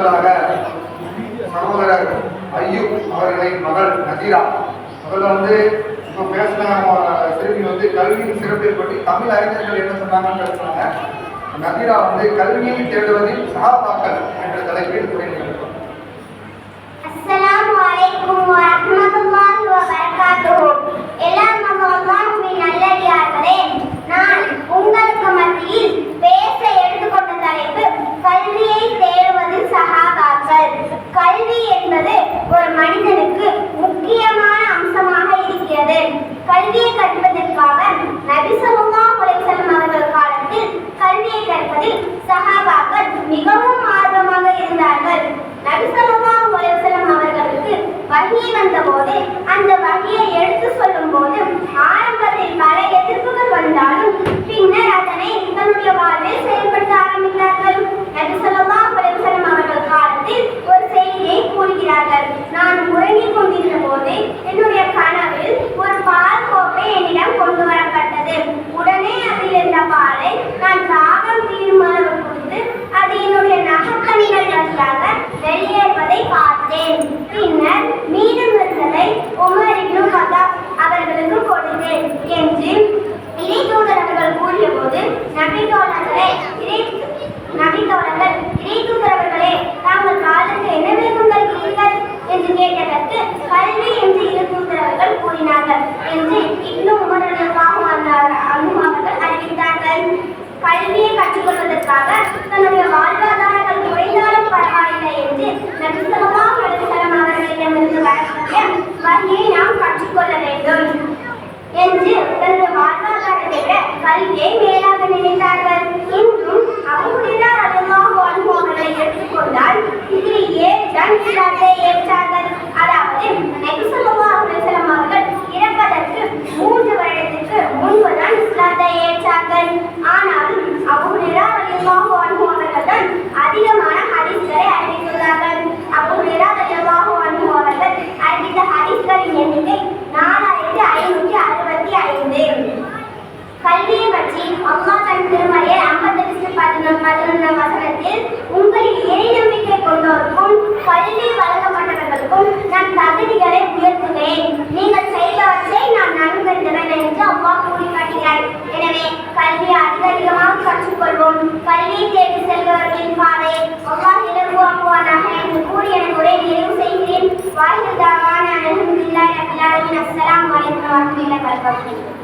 முதலாக சகோதரர் ஐயூப் அவர்களின் மகள் நதிரா முதல்ல வந்து இப்போ பேசின சிறுமி வந்து கல்வியின் சிறப்பை பற்றி தமிழ் அறிஞர்கள் என்ன சொன்னாங்கன்னு பேசுனாங்க நதிரா வந்து கல்வியை தேடுவதில் சகாபாக்கள் என்ற தலைப்பில் Amen. எனவே கல்வியை அதிகமாக கற்றுக்கொள்வோம் கல்வி தேடி செல்பவர்களின் பாதை அல்லாஹ் இலகுவாக்குவானாக என்று கூறி என உரை நிறைவு செய்கிறேன். வாயில் தாவான அலமதுல்லாஹி ரபில் ஆலமீன் அஸ்ஸலாமு அலைக்கும் வரஹ்மத்துல்லாஹி வபரகாத்துஹு